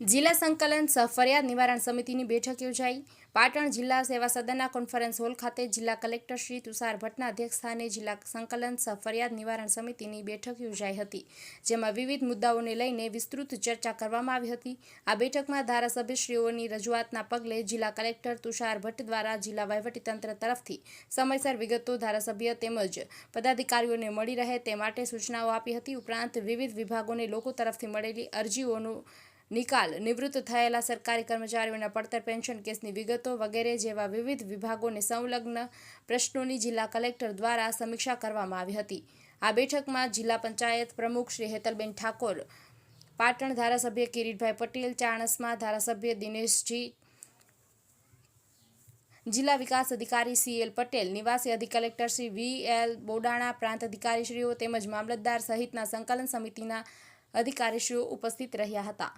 જિલ્લા સંકલન સહ ફરિયાદ નિવારણ સમિતિની બેઠક યોજાઈ. પાટણ જિલ્લા સેવા સદનના કોન્ફરન્સ હોલ ખાતે જિલ્લા કલેક્ટર શ્રી તુષાર ભટ્ટના અધ્યક્ષસ્થાને જિલ્લા સંકલન સહ ફરિયાદ નિવારણ સમિતિની બેઠક યોજાઈ હતી, જેમાં વિવિધ મુદ્દાઓને લઈને વિસ્તૃત ચર્ચા કરવામાં આવી હતી. આ બેઠકમાં ધારાસભ્યશ્રીઓની રજૂઆતના પગલે જિલ્લા કલેક્ટર તુષાર ભટ્ટ દ્વારા જિલ્લા વહીવટીતંત્ર તરફથી સમયસર વિગતો ધારાસભ્ય તેમજ પદાધિકારીઓને મળી રહે તે માટે સૂચનાઓ આપી હતી. ઉપરાંત વિવિધ વિભાગોને લોકો તરફથી મળેલી અરજીઓનું નિકાલ નિવૃત્ત થયેલા સરકારી કર્મચારીઓના પડતર પેન્શન કેસની વિગતો વગેરે જેવા વિવિધ વિભાગોને સંલગ્ન પ્રશ્નોની જિલ્લા કલેક્ટર દ્વારા સમીક્ષા કરવામાં આવી હતી. આ બેઠકમાં જિલ્લા પંચાયત પ્રમુખ શ્રી હેતલબેન ઠાકોર, પાટણ ધારાસભ્ય કિરીટભાઈ પટેલ, ચાણસમાં ધારાસભ્ય દિનેશજી, જિલ્લા વિકાસ અધિકારી સી એલ પટેલ, નિવાસી અધિક collector Shri V L Bodana, પ્રાંત અધિકારીશ્રીઓ તેમજ મામલતદાર સહિતના સંકલન સમિતિના અધિકારીશ્રીઓ ઉપસ્થિત રહ્યા હતા.